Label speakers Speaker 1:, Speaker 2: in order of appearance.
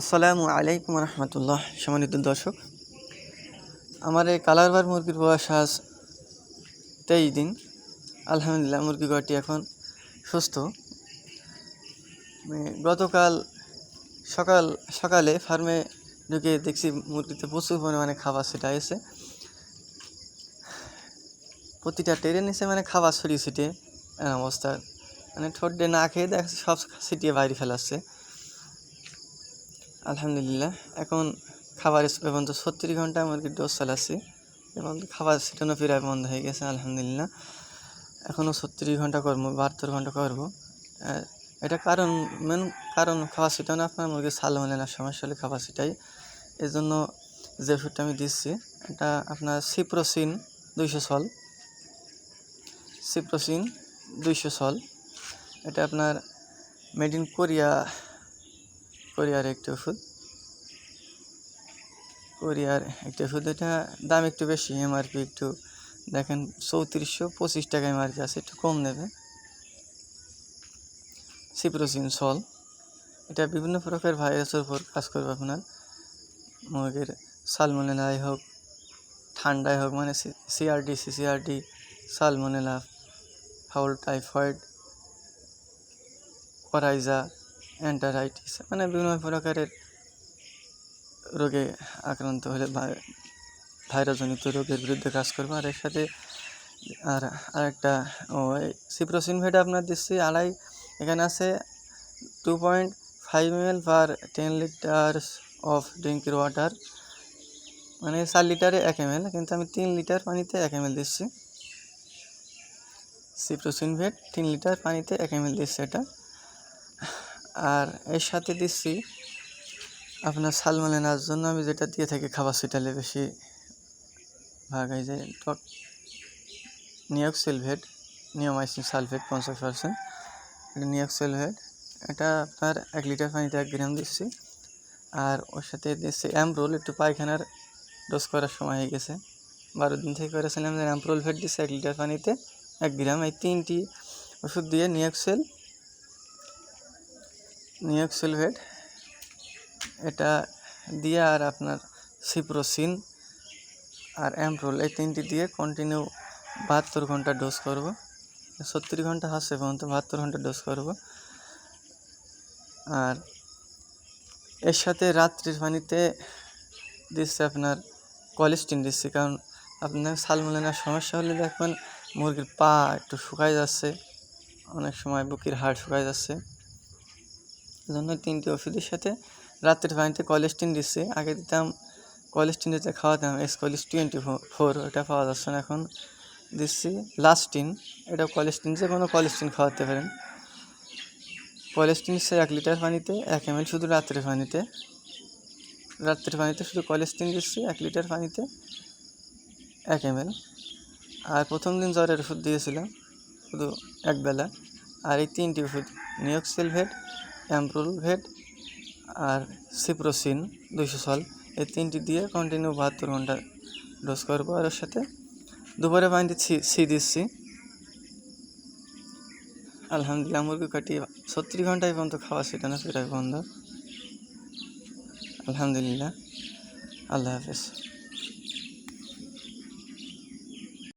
Speaker 1: আসসালামু আলাইকুম রহমতুল্লাহ, সম্মানিত দর্শক। আমার এই কালারবার মুরগির বয়স আজ তেইশ দিন। আলহামদুলিল্লাহ, মুরগি ঘরটি এখন সুস্থ। গতকাল সকাল, সকালে ফার্মে ঢুকে দেখছি মুরগিতে প্রচুর পরিমাণে খাবার সেটা এসে প্রতিটা টেরে নিচে মানে খাবার ছড়িয়ে ছিটিয়ে অবস্থা। মানে ঠোঁট না খেয়ে দেখা সব ছিটিয়ে বাইরে ফেলাচ্ছে। আলহামদুলিল্লাহ। এখন খাবার এবং তো ছত্রিশ ঘণ্টা মুরগির ডোজ চালাচ্ছি এবং খাবার ছিটানো প্রায় বন্ধ হয়ে গেছে, আলহামদুলিল্লাহ। এখনও ছত্রিশ ঘণ্টা করব, বাহাত্তর ঘণ্টা করব। এটা কারণ মেন কারণ খাবার ছিটানো আপনার মুরগির সাল মানে না, সমস্যা হলে খাবার ছিটাই এই জন্য যে ওষুধটা আমি দিচ্ছি, এটা আপনার সিপ্রোসিন দুইশো সল সিপ্রোসিন দুইশো সল এটা আপনার মেড ইন কোরিয়া কোরিয়ার একটি ওষুধ। কোরিয়ার একটি ওষুধ। এটা দাম একটু বেশি এমআরপি একটু। দেখেন চৌত্রিশশো পঁচিশ টাকা এমআরপি আছে, একটু কম নেবে। সিপ্রোসিন সল এটা বিভিন্ন প্রকার ভাইরাসের উপর কাজ করবে আপনার। মুরগির সালমোনেলাই হোক, ঠান্ডায় হোক মানে CRD CCRD salmonella, fowl typhoid coryza enteritis মানে বিভিন্ন প্রকারের রোগে আক্রান্ত হলে ভাই- ভাইরাসজনিত রোগের বিরুদ্ধে কাজ করবে। আর এর সাথে, আর আরেকটা, ও সিপ্রোসিন ভেটা আপনার দিচ্ছি, আড়াই, এখানে আছে two point five M L per ten litres of drinking water মানে চার লিটারে এক এম এল কিন্তু আমি তিন লিটার পানিতে এক এম এল দিচ্ছি। সিপ্রোসিন ভেট, তিন লিটার পানিতে এক এম এল দিচ্ছি এটা। আর এর সাথে দিচ্ছি আপনার সালমালেনার জন্য আমি যেটা দিয়ে থাকি খাবার সেটালে বেশি ভাগ এই যে টক নিয়ক্সেলভেট, নিয়মাইসিন সালফেট পঞ্চাশ পার্সেন্ট। এটা নিয়ক্সেলভেট, এটা আপনার এক লিটার পানিতে এক গ্রাম দিচ্ছি আর ওর সাথে দিচ্ছি অ্যাম্প্রোল, একটু পায়খানার ডোজ করার সময় হয়ে গেছে। বারো দিন থেকে করেছিলাম যে অ্যাম্প্রোল ভেট দিচ্ছি এক লিটার পানিতে এক গ্রাম। এই তিনটি ওষুধ দিয়ে নিয়ক্সেল নিয়ক্সেলভেট। এটা দিয়ে আর আপনার সিপ্রোসিন আর অ্যাম্প্রোল, এই তিনটি দিয়ে কন্টিনিউ বাহাত্তর ঘণ্টা ডোজ করব। সত্তর ঘণ্টা হাসে পর্যন্ত বাহাত্তর ঘণ্টা ডোজ করব। আর এর সাথে রাত্রির পানিতে দিচ্ছে আপনার কলেস্টিন দিচ্ছি, কারণ আপনার সালমোলেনার সমস্যা হলে দেখবেন মুরগির পা একটু শুকায় যাচ্ছে, অনেক সময় বুকির হাড় শুকায় যাচ্ছে। জন্য তিনটি ওষুধের সাথে রাত্রের পানিতে কলেস্টিন দিচ্ছে। আগে দিতাম কলেস্টিন যেটা খাওয়াতাম এস কলিস টোয়েন্টি ফোর ওটা পাওয়া যাচ্ছে না এখন। দিচ্ছি লাস্টিন এটা কলেস্টিন যে কোনো কলেস্টিন খাওয়াতে পারেন। কলেস্টিন দিচ্ছে এক লিটার পানিতে, এক এম শুধু রাত্রের পানিতে। রাত্রের পানিতে শুধু কলেস্টিন দিচ্ছি, এক লিটার পানিতে এক এম আর প্রথম দিন জ্বরের ওষুধ দিয়েছিলাম, শুধু একবেলা। আর এই তিনটি ওষুধ নিয়ক্সেলভেট অ্যাম্প্রোলভেট আর সিপ্রোসিন দুইশো সল। এই তিনটি দিয়ে কন্টিনিউ বাহাত্তর ঘণ্টা ডোজ করব। আর ওর সাথে দুপুরে পানিতে সি দিচ্ছি আলহামদুলিল্লাহ, মুরগি কাটিয়ে ছত্রিশ ঘন্টায় পর্যন্ত খাওয়া সেটা না, সেটাই বন্ধ। আলহামদুলিল্লাহ। আল্লাহ হাফেজ।